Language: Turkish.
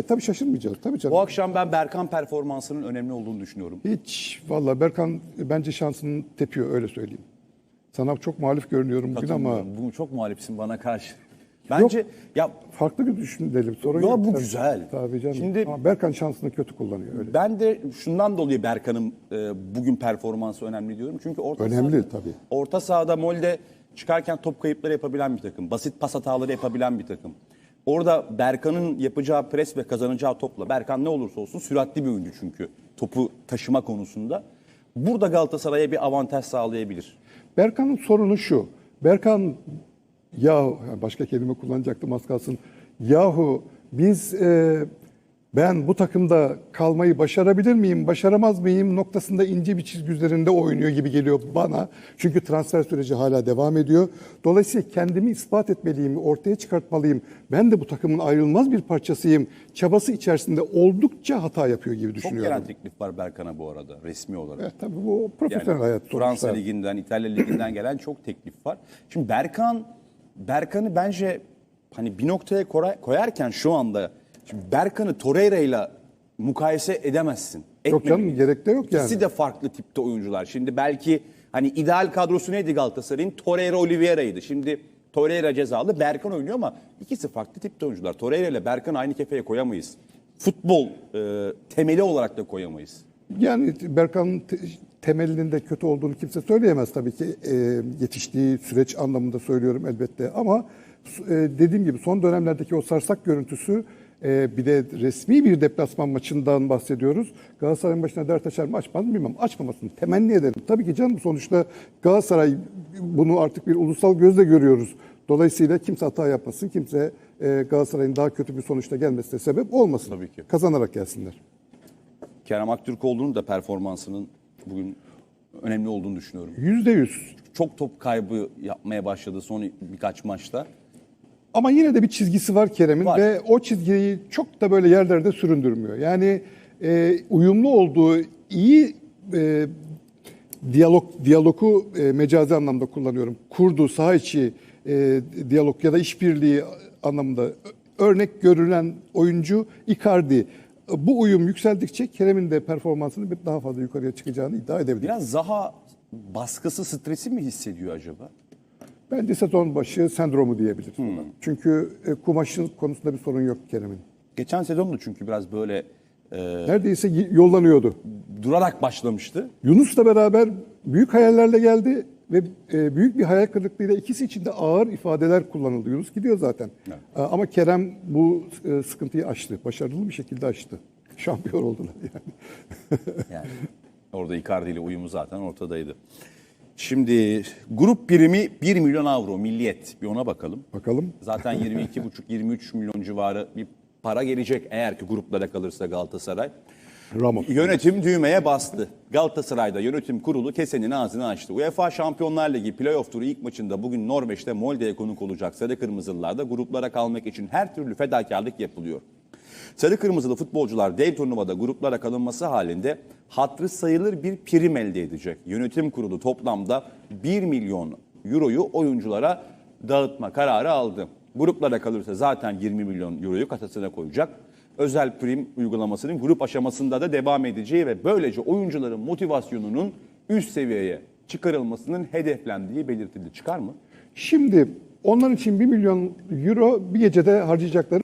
E, tabii şaşırmayacağız. Tabii canım. Bu akşam ben Berkan performansının önemli olduğunu düşünüyorum. Hiç valla Berkan bence şansını tepiyor öyle söyleyeyim. Sana çok muhalif görünüyorum bugün ama Katılmıyorum. Bu çok muhalifsin bana karşı. Bence ya farklı bir düşünelim. Sorun Ya yok. bu Tabii. güzel. Tabii canım. Şimdi- ama Berkan şansını kötü kullanıyor öyle. ben de şundan dolayı Berkan'ın e, bugün performansı önemli diyorum. Çünkü orta Önemli sahada, tabii. Orta sahada Molde çıkarken top kayıpları yapabilen bir takım. Basit pas hataları yapabilen bir takım. Orada Berkan'ın yapacağı pres ve kazanacağı topla Berkan ne olursa olsun süratli bir oyuncu çünkü topu taşıma konusunda. Burada Galatasaray'a bir avantaj sağlayabilir. Berkan'ın sorunu şu. Berkan ya başka kelime kullanacaktım az kalsın. Yahu biz e, ben bu takımda kalmayı başarabilir miyim, başaramaz mıyım noktasında ince bir çizgi üzerinde oynuyor gibi geliyor bana. Çünkü transfer süreci hala devam ediyor. Dolayısıyla kendimi ispat etmeliyim, ortaya çıkartmalıyım. Ben de bu takımın ayrılmaz bir parçasıyım. Çabası içerisinde oldukça hata yapıyor gibi Çok düşünüyorum. gelen teklif var Berkan'a bu arada resmi olarak. Evet, tabii bu profesyonel hayat sonuçta. Fransa Ligi'nden, İtalya Ligi'nden gelen çok teklif var. Şimdi Berkan, Berkan'ı bence hani bir noktaya koyarken şu anda şimdi Berkan'ı Torreira ile mukayese edemezsin. Yok canım, Etmemeliyiz. gerek de yok yani. İkisi de farklı tipte oyuncular. Şimdi belki hani ideal kadrosu neydi Galatasaray'ın? Torreira Oliveira'ydı. Şimdi Torreira cezalı, Berkan oynuyor ama ikisi farklı tipte oyuncular. Torreira ile Berkan'ı aynı kefeye koyamayız. Futbol e, temeli olarak da koyamayız. Yani Berkan'ın te- temelinin de kötü olduğunu kimse söyleyemez tabii ki. E, yetiştiği süreç anlamında söylüyorum elbette. Ama e, dediğim gibi son dönemlerdeki o sarsak görüntüsü e, bir de resmi bir deplasman maçından bahsediyoruz. Galatasaray'ın başına dert açar mı açmaz mı bilmem. Açmamasını temenni ederim. Tabii ki canım sonuçta Galatasaray bunu artık bir ulusal gözle görüyoruz. Dolayısıyla kimse hata yapmasın, kimse e, Galatasaray'ın daha kötü bir sonuçta gelmesine sebep olmasın. Tabii ki. Kazanarak gelsinler. Kerem Aktürkoğlu'nun da performansının bugün önemli olduğunu düşünüyorum. Yüzde yüz. Çok top kaybı yapmaya başladı son birkaç maçta. Ama yine de bir çizgisi var Kerem'in Var. ve o çizgiyi çok da böyle yerlerde süründürmüyor. Yani e, uyumlu olduğu iyi e, diyalog diyalogu e, mecazi anlamda kullanıyorum. Kurduğu saha içi e, diyalog ya da işbirliği anlamında ö- örnek görülen oyuncu Icardi. Bu uyum yükseldikçe Kerem'in de performansının bir daha fazla yukarıya çıkacağını iddia edebilirim. Biraz Zaha baskısı, stresi mi hissediyor acaba? Bence sezon başı sendromu diyebiliriz. buna. Çünkü e, kumaşın konusunda bir sorun yok Kerem'in. Geçen sezon da çünkü biraz böyle e, Neredeyse yollanıyordu. durarak başlamıştı. Yunus'la beraber büyük hayallerle geldi ve e, büyük bir hayal kırıklığıyla ikisi için de ağır ifadeler kullanıldı. Yunus gidiyor zaten. E, Ama Kerem bu e, sıkıntıyı aştı. Başarılı bir şekilde aştı. Şampiyon oldular yani. Yani orada Icardi ile uyumu zaten ortadaydı. Şimdi grup birimi 1 milyon avro milliyet. Bir ona bakalım. Bakalım. Zaten 22,5-23 milyon civarı bir para gelecek eğer ki gruplara kalırsa Galatasaray. Ramos. Yönetim düğmeye bastı. Galatasaray'da yönetim kurulu kesenin ağzını açtı. UEFA Şampiyonlar Ligi playoff turu ilk maçında bugün Norveç'te Molde'ye konuk olacak Sarı Kırmızılılarda gruplara kalmak için her türlü fedakarlık yapılıyor. Sarı Kırmızılı futbolcular dev turnuvada gruplara kalınması halinde hatrı sayılır bir prim elde edecek. Yönetim kurulu toplamda 1 milyon euroyu oyunculara dağıtma kararı aldı. Gruplara kalırsa zaten 20 milyon euroyu kasasına koyacak özel prim uygulamasının grup aşamasında da devam edeceği ve böylece oyuncuların motivasyonunun üst seviyeye çıkarılmasının hedeflendiği belirtildi. Çıkar mı? Şimdi onlar için 1 milyon euro bir gecede harcayacakları